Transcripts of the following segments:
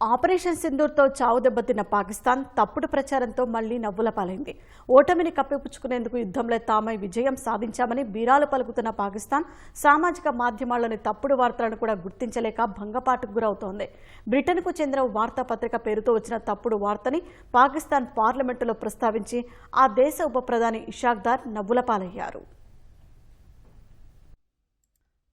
Operation సింధూర్తో చావు దెబ్బతిన్న పాకిస్తాన్ తప్పుడు ప్రచారంతో మళ్ళీ నవ్వుల పాలైంది. ఓటమిని కప్పిపుచ్చుకునేందుకు యుద్ధంలో తామై విజయం సాధించామని బీరాలు పలుకుతున్న పాకిస్తాన్ సామాజిక మాధ్యమాల్లోని తప్పుడు వార్తలను కూడా గుర్తించలేక భంగపాటుకు గురవుతోంది. బ్రిటన్కు చెందిన వార్తాపత్రిక పేరుతో వచ్చిన తప్పుడు వార్తని పాకిస్తాన్ పార్లమెంటులో ప్రస్తావించి ఆ దేశ ఉప ప్రధాని ఇషాక్దార్ నవ్వుల పాలయ్యారు.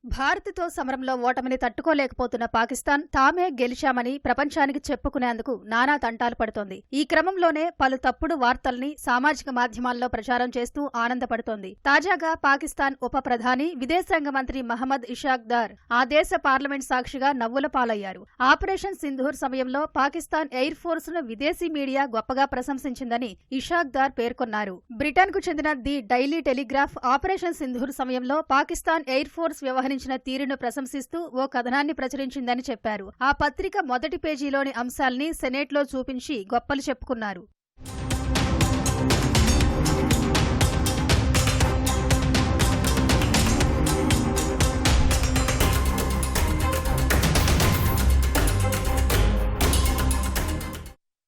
భారత్తో సమరంలో ఓటమిని తట్టుకోలేకపోతున్న పాకిస్తాన్ తామే గెలిచామని ప్రపంచానికి చెప్పుకునేందుకు నానా తంటాలు పడుతోంది. ఈ క్రమంలోనే పలు తప్పుడు వార్తల్ని సామాజిక మాధ్యమాల్లో ప్రచారం చేస్తూ ఆనందపడుతోంది. తాజాగా పాకిస్తాన్ ఉప ప్రధాని విదేశాంగ మంత్రి మహమ్మద్ ఇషాక్ దార్ ఆ దేశ పార్లమెంట్ సాక్షిగా నవ్వుల పాలయ్యారు. ఆపరేషన్ సింధూర్ సమయంలో పాకిస్తాన్ ఎయిర్ ఫోర్స్ను విదేశీ మీడియా గొప్పగా ప్రశంసించిందని ఇషాక్ దార్ పేర్కొన్నారు. బ్రిటన్కు చెందిన the Daily Telegraph operation Sindoor సమయంలో పాకిస్తాన్ ఎయిర్ ఫోర్స్ వ్యవహరించిన తీరును ప్రశంసిస్తూ ఓ కథనాన్ని ప్రచురించిందని చెప్పారు. ఆ పత్రిక మొదటి పేజీలోని అంశాల్ని సెనేట్లో చూపించి గొప్పలు చెప్పుకున్నారు.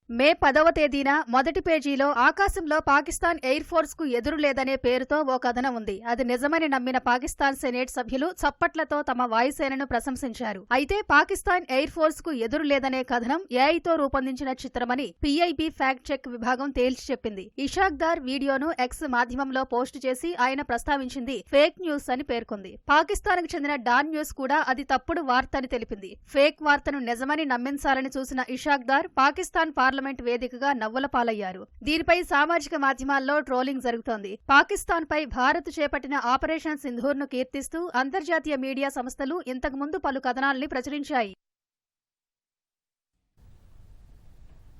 మే పదవ తేదీన మొదటి పేజీలో ఆకాశంలో పాకిస్తాన్ ఎయిర్ ఫోర్స్కు ఎదురు లేదనే పేరుతో ఓ కథనం ఉంది. అది నిజమని నమ్మిన పాకిస్తాన్ సెనేట్ సభ్యులు చప్పట్లతో తమ వాయుసేనను ప్రశంసించారు. అయితే పాకిస్తాన్ ఎయిర్ ఫోర్స్కు ఎదురు లేదనే కథనం ఏఐతో రూపొందించిన చిత్రమని పీఐబీ ఫ్యాక్ట్ చెక్ విభాగం తేల్చి చెప్పింది. ఇషాక్ దార్ వీడియోను ఎక్స్ మాధ్యమంలో పోస్ట్ చేసి ఆయన ప్రస్తావించింది ఫేక్ న్యూస్ అని పేర్కొంది. పాకిస్తాన్కు చెందిన డాన్ న్యూస్ కూడా అది తప్పుడు వార్త అని తెలిపింది. ఫేక్ వార్తను నిజమని నమ్మించాలని చూసిన ఇషాక్ దార్ పాకిస్తాన్ పార్లమెంట్ వేదికగా నవ్వుల పాలయ్యారు. దీనిపై సామాజిక మాధ్యమాల్లో ట్రోలింగ్ జరుగుతోంది. పాకిస్తాన్ పై భారత్ చేపట్టిన ఆపరేషన్ సింధూర్ను కీర్తిస్తూ అంతర్జాతీయ మీడియా సంస్థలు ఇంతకుముందు పలు కథనాల్ని ప్రచురించాయి.